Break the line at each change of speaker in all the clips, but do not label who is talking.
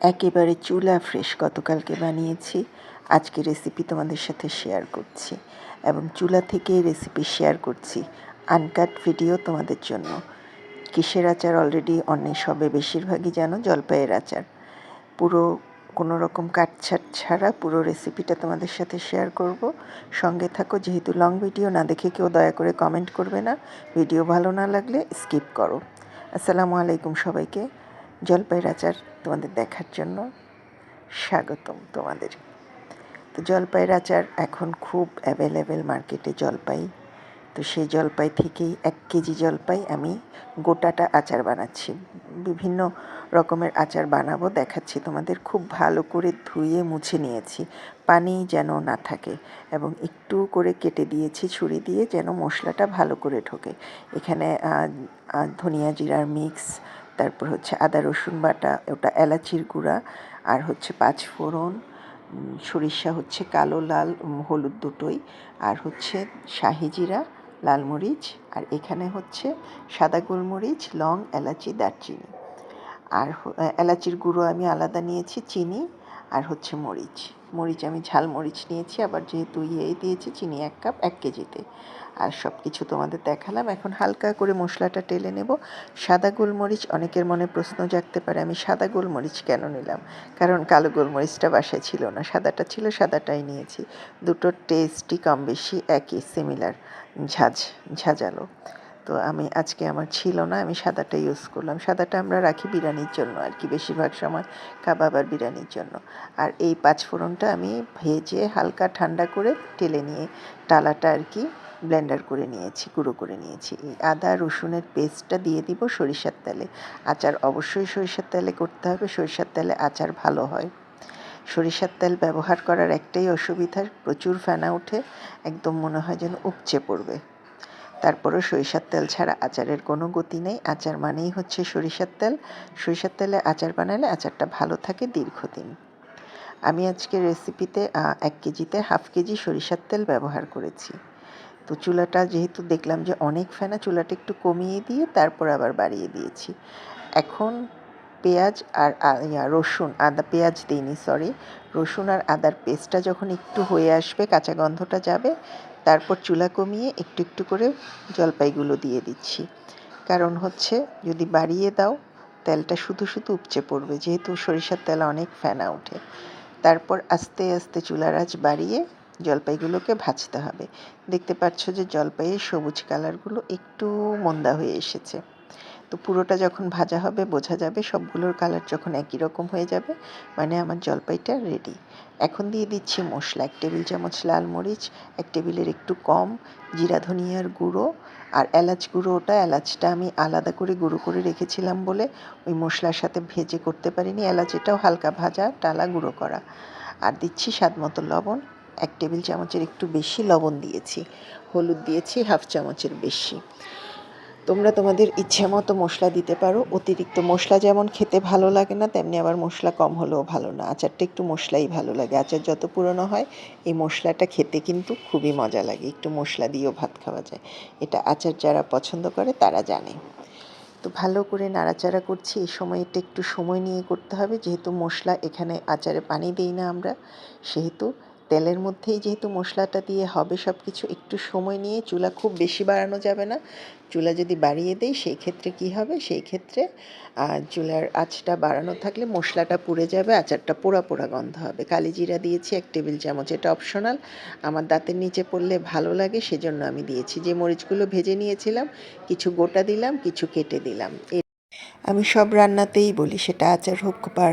একেবারে চুলা ফ্রেশ গতকালকে বানিয়েছি। আজকে রেসিপি তোমাদের সাথে শেয়ার করছি এবং চুলা থেকে রেসিপি শেয়ার করছি। আনকাট ভিডিও তোমাদের জন্য। কিসের আচার অলরেডি অনেক সবে বেশিরভাগই জানো জলপাইয়ের আচার। পুরো কোনো রকম কাটছাট ছাড়া পুরো রেসিপিটা তোমাদের সাথে শেয়ার করব। সঙ্গে থাকো, যেহেতু লং ভিডিও না দেখে কেউ দয়া করে কমেন্ট করবে না। ভিডিও ভালো না লাগলে স্কিপ করো। আসসালামু আলাইকুম সবাইকে। জলপাইয়ের আচার তোমাদের দেখার জন্য স্বাগতম তোমাদের। তো জলপাইয়ের আচার এখন খুব অ্যাভেলেবেল মার্কেটে জলপাই। তো সেই জলপাই থেকেই এক কেজি জলপাই আমি গোটাটা আচার বানাচ্ছি। বিভিন্ন রকমের আচার বানাবো, দেখাচ্ছি তোমাদের। খুব ভালো করে ধুয়ে মুছে নিয়েছি, পানি যেন না থাকে এবং একটু করে কেটে দিয়েছি, ছুরি দিয়ে যেন মশলাটা ভালো করে ঢোকে। এখানে ধনিয়া জিরার মিক্স তারপর হচ্ছে আদা, রসুন বাটা, ওটা এলাচির গুঁড়া, আর হচ্ছে পাঁচ ফোড়ন সরিষা হচ্ছে কালো, লাল হলুদ দুটোই, আর হচ্ছে শাহি জিরা, লাল মরিচ, আর এখানে হচ্ছে সাদা গোলমরিচ, লং, এলাচি, দারচিনি। আর এলাচির গুঁড়ো আমি আলাদা নিয়েছি, চিনি আর হচ্ছে মরিচ। মরিচ আমি ঝাল মরিচ নিয়েছি, আবার যেহেতু ইয়ে দিয়েছি, চিনি এক কাপ, এক কেজিতে। আর সব কিছু তোমাদের দেখালাম। এখন হালকা করে মশলাটা টেলে নেব। সাদা গোলমরিচ, অনেকের মনে প্রশ্ন জাগতে পারে, আমি সাদা গোলমরিচ কেন নিলাম? কারণ কালো গোলমরিচটা বাসায় ছিল না। সাদাটা ছিল, সাদাটাই নিয়েছি। দুটোর টেস্টই কম বেশি, একই সিমিলার ঝাঁঝ, ঝাঁঝালো। তো আমি, আজকে আমার ছিল না, আমি সাদাটা ইউজ করলাম। সাদাটা আমরা রাখি বিরিয়ানির জন্য আর কি, বেশিরভাগ সময় কাবাব আর বিরিয়ানির জন্য। আর এই পাঁচফোড়নটা আমি ভেজে হালকা ঠান্ডা করে টেলে নিয়ে টালাটা আর কি ব্লেন্ডার করে নিয়েছি, গুঁড়ো করে নিয়েছি। এই আদা, রসুনের পেস্টটা দিয়ে দিব সরিষার তেলে। আচার অবশ্যই সরিষার তেলে করতে হবে, সরিষার তেলে আচার ভালো হয়। সরিষার তেল ব্যবহার করার একটাই অসুবিধা, প্রচুর ফেনা উঠে একদম মনে হয় যেন উপচে পড়বে। তারপরও সরিষার তেল ছাড়া আচারের কোনো গতি নেই। আচার মানেই হচ্ছে সরিষার তেল। সরিষার তেলে আচার বানালে আচারটা ভালো থাকে দীর্ঘদিন। আমি আজকে রেসিপিতে এক কেজিতে হাফ কেজি সরিষার তেল ব্যবহার করেছি। তো চুলাটা যেহেতু দেখলাম যে অনেক ফেনা, চুলাটা একটু কমিয়ে দিয়ে তারপর আবার বাড়িয়ে দিয়েছি। এখন পেঁয়াজ আর রসুন, আদা পেঁয়াজ দিইনি সরি রসুন আর আদার পেস্টটা যখন একটু হয়ে আসবে, কাঁচা গন্ধটা যাবে, তারপর চুলা কমিয়ে একটু একটু করে জলপাইগুলো দিয়ে দিচ্ছি। কারণ হচ্ছে, যদি বাড়িয়ে দাও, তেলটা শুধু শুধু উপচে পড়বে, যেহেতু সরিষার তেল অনেক ফেনা ওঠে। তারপর আস্তে আস্তে চুলার আঁচ বাড়িয়ে জলপাইগুলোকে ভাজতে হবে। দেখতে পাচ্ছ যে জলপাইয়ের সবুজ কালারগুলো একটু মন্দা হয়ে এসেছে। তো পুরোটা যখন ভাজা হবে, বোঝা যাবে সবগুলোর কালার যখন একই রকম হয়ে যাবে মানে আমার জলপাইটা রেডি এখন দিয়ে দিচ্ছি মশলা, এক টেবিল চামচ লাল মরিচ, এক টেবিলের একটু কম, জিরা, ধনিয়ার গুঁড়ো আর এলাচ গুঁড়ো। ওটা এলাচটা আমি আলাদা করে গুঁড়ো করে রেখেছিলাম বলে ওই মশলার সাথে ভেজে করতে পারিনি। এলাচ এটাও হালকা ভাজা, টালা গুঁড়ো করা। আর দিচ্ছি স্বাদ মতো লবণ, এক টেবিল চামচের একটু বেশি লবণ দিয়েছি, হলুদ দিয়েছি, হাফ চামচের বেশি। তোমরা তোমাদের ইচ্ছে মতো মশলা দিতে পারো। অতিরিক্ত মশলা যেমন খেতে ভালো লাগে না, তেমনি আবার মশলা কম হলেও ভালো না। আচারটা একটু মশলাই ভালো লাগে। আচার যত পুরনো হয়, এই মশলাটা খেতে কিন্তু খুবই মজা লাগে। একটু মশলা দিয়েও ভাত খাওয়া যায়। এটা আচার যারা পছন্দ করে, তারা জানে। তো ভালো করে নাড়াচাড়া করছি। এই সময়টা একটু সময় নিয়ে করতে হবে। যেহেতু মশলা এখানে আচারে পানি দিই না আমরা, সেহেতু তেলের মধ্যেই যেহেতু মশলাটা দিয়ে হবে সব কিছু একটু সময় নিয়ে চুলা খুব বেশি বাড়ানো যাবে না। চুলা যদি বাড়িয়ে দেই, সেই ক্ষেত্রে কি হবে? সেই ক্ষেত্রে চুলার আঁচটা বাড়ানো থাকলে মশলাটা পুড়ে যাবে, আচারটা পোড়া পোড়া গন্ধ হবে। কালি জিরা দিয়েছি এক টেবিল চামচ, এটা অপশনাল। আমার দাঁতের নিচে পড়লে ভালো লাগে, সেজন্য আমি দিয়েছি। যে মরিচগুলো ভেজে নিয়েছিলাম, কিছু গোটা দিলাম, কিছু কেটে দিলাম। আমি সব রান্নাতেই বলি সেটা আচার হোক বা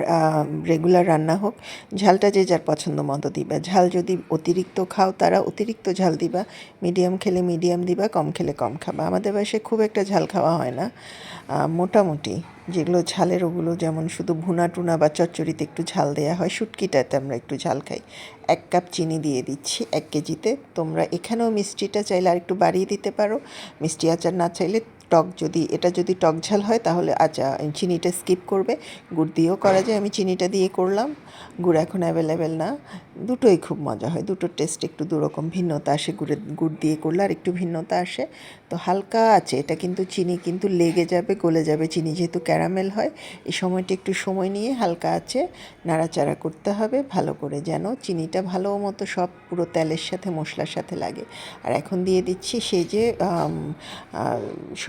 রেগুলার রান্না হোক, ঝালটা যে যার পছন্দ মতো দিবা। ঝাল যদি অতিরিক্ত খাও তারা অতিরিক্ত ঝাল দিবা। মিডিয়াম খেলে মিডিয়াম দিবা, কম খেলে কম খাবা। আমাদের বাসায় খুব একটা ঝাল খাওয়া হয় না। মোটামুটি যেগুলো ঝালের ওগুলো যেমন শুধু ভুনা টুনা বা চচ্চড়িতে একটু ঝাল দেওয়া হয়, শুটকিটাতে আমরা একটু ঝাল খাই। এক কাপ চিনি দিয়ে দিচ্ছি এক কেজিতে। তোমরা এখানেও মিষ্টিটা চাইলে আর একটু বাড়িয়ে দিতে পারো। মিষ্টি আচার না চাইলে টক যদি এটা যদি টক ঝাল হয় তাহলে আচা চিনিটা স্কিপ করবে। গুড় দিয়েও করা যায় আমি চিনিটা দিয়ে করলাম। গুড় এখন অ্যাভেলেবেল না। দুটোই খুব মজা হয় দুটোর টেস্ট একটু দুরকম ভিন্নতা আসে গুড়ের গুড় দিয়ে করলে আর একটু ভিন্নতা আসে। তো হালকা আছে এটা কিন্তু চিনি কিন্তু লেগে যাবে গলে যাবে চিনি যেহেতু ক্যারামেল হয়। এই সময়টা একটু সময় নিয়ে হালকা আছে নাড়াচাড়া করতে হবে ভালো করে যেন চিনিটা ভালো মতো সব পুরো তেলের সাথে মশলার সাথে লাগে। আর এখন দিয়ে দিচ্ছি সেই যে আহ,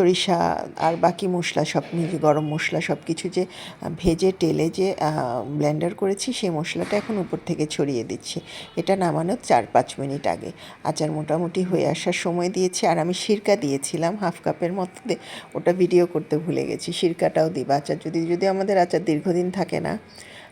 সরিষা আর বাকি মশলা সব নিজে গরম মশলা সব কিছু যে ভেজে টেলে যে ব্লেন্ডার করেছি, সেই মশলাটা এখন উপর থেকে ছড়িয়ে দিচ্ছি। এটা নামানোর চার পাঁচ মিনিট আগে। আচার মোটামুটি হয়ে আসার সময় দিয়েছি, আর আমি সিরকা দিয়েছিলাম হাফ কাপের মতো ওটা ভিডিও করতে ভুলে গেছি। সিরকাটাও দিবা। আচার যদি যদি আমাদের আচার দীর্ঘদিন থাকে না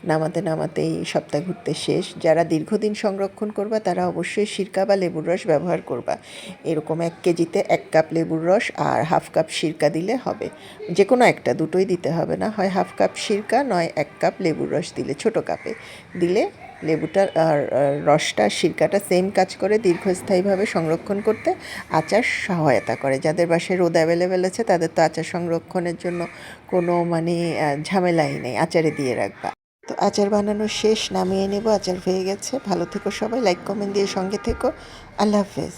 নামাতে নামাতেই সপ্তাহ ঘুরতে শেষ। যারা দীর্ঘদিন সংরক্ষণ করবা, তারা অবশ্যই সিরকা বা লেবুর রস ব্যবহার করবা। এরকম এক কেজিতে এক কাপ লেবুর রস আর হাফ কাপ সিরকা দিলে হবে। যে কোনো একটা, দুটোই দিতে হবে না। হয় হাফ কাপ সিরকা, নয় এক কাপ লেবুর রস দিলে ছোট কাপে। দিলে লেবুটার আর রসটা, সিরকাটা সেম কাজ করে দীর্ঘস্থায়ীভাবে সংরক্ষণ করতে আচার সহায়তা করে। যাদের বাসায় রোদ অ্যাভেলেবেল আছে, তাদের তো আচার সংরক্ষণের জন্য কোনো মানে ঝামেলাই নেই। আচারে দিয়ে রাখবা। তো আচার বানানো শেষ, নামিয়ে নেব, আচার হয়ে গেছে। ভালো থেকো সবাই লাইক কমেন্ট দিয়ে সঙ্গে থেকো। আল্লাহ হাফেজ।